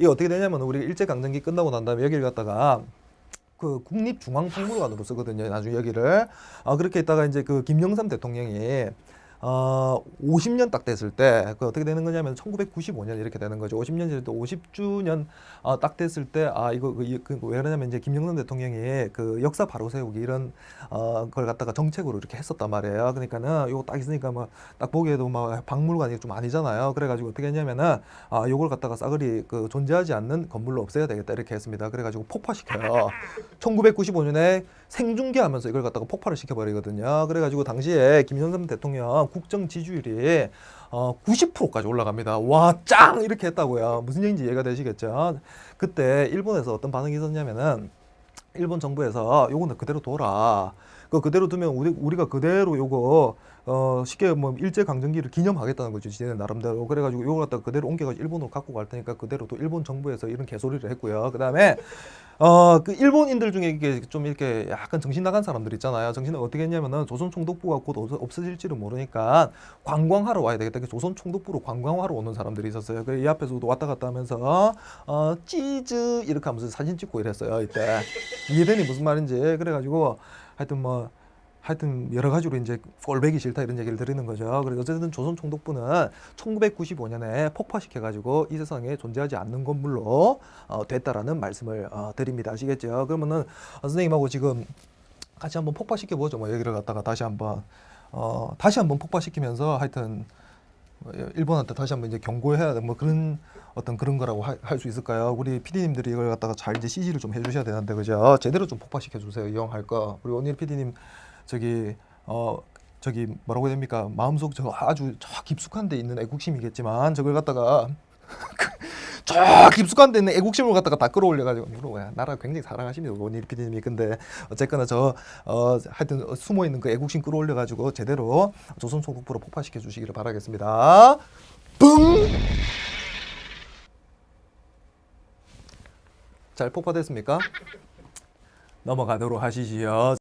이게 어떻게 되냐면 우리 일제 강점기 끝나고 난 다음에 여기를 갖다가 그 국립중앙박물관으로 쓰거든요. 나중에 여기를 아 그렇게 있다가 이제 그 김영삼 대통령이 어 50년 딱 됐을 때 그 어떻게 되는 거냐면 1995년 이렇게 되는 거죠. 50년 전에 또 50주년 어, 딱 됐을 때 아 이거 그, 이- 그, 왜 그러냐면 이제 김영삼 대통령이 그 역사 바로 세우기 이런 어 그걸 갖다가 정책으로 이렇게 했었단 말이에요. 그러니까는 요거 딱 있으니까 뭐딱 보기에도 막 박물관이 좀 아니잖아요. 그래가지고 어떻게 했냐면은 아 요걸 갖다가 싸그리 그 존재하지 않는 건물로 없애야 되겠다 이렇게 했습니다. 그래가지고 폭파시켜요. 1995년에 생중계하면서 이걸 갖다가 폭발을 시켜버리거든요. 그래가지고 당시에 김영삼 대통령 국정 지지율이 어 90%까지 올라갑니다. 와 짱 이렇게 했다고요. 무슨 얘기인지 이해가 되시겠죠? 그때 일본에서 어떤 반응이 있었냐면은 일본 정부에서 요거는 그대로 둬라. 그 그대로 두면 우리 우리가 그대로 요거 어 쉽게 뭐 일제 강점기를 기념하겠다는 거죠. 지네 나름대로. 그래가지고 요걸 갖다가 그대로 옮겨가지고 일본으로 갖고 갈 테니까 그대로 또 일본 정부에서 이런 개소리를 했고요. 그 다음에 어 그 일본인들 중에 이게 좀 이렇게 약간 정신 나간 사람들 있잖아요. 정신을 어떻게 했냐면은 조선 총독부가 곧 없어- 없어질지를 모르니까 관광하러 와야 되겠다. 그 조선 총독부로 관광하러 오는 사람들이 있었어요. 그이 앞에서도 왔다 갔다 하면서 어 찌즈 이렇게 하면서 사진 찍고 이랬어요. 이때 이해되니 무슨 말인지 그래가지고 하여튼 뭐 하여튼 여러 가지로 이제 꼴배기 싫다 이런 얘기를 드리는 거죠. 그래서 어쨌든 조선 총독부는 1995년에 폭파시켜 가지고 이 세상에 존재하지 않는 건물로 어, 됐다라는 말씀을 어, 드립니다. 아시겠죠? 그러면은 어, 선생님하고 지금 같이 한번 폭파시켜 보죠. 뭐 얘기를 갖다가 다시 한번 어, 다시 한번 폭파시키면서 하여튼 뭐 일본한테 다시 한번 이제 경고해야 돼. 뭐 그런 어떤 그런 거라고 할 수 있을까요? 우리 PD님들이 이걸 갖다가 잘 이제 CG를 좀 해주셔야 되는데 그죠? 제대로 좀 폭파시켜 주세요. 이용할 거. 우리 오늘 PD님 저기 어 저기 뭐라고 해야 됩니까? 마음속 저 아주 저 깊숙한 데 있는 애국심이겠지만 저걸 갖다가 저 깊숙한 데 있는 애국심을 갖다가 다 끌어올려 가지고 물어봐야 나라 굉장히 사랑하십니다. 오늘 PD님이 근데 어쨌거나 저 어 하여튼 숨어 있는 그 애국심 끌어올려 가지고 제대로 조선 총독부로 폭파시켜 주시기를 바라겠습니다. 뿡! 잘 폭파됐습니까? 넘어가도록 하시지요.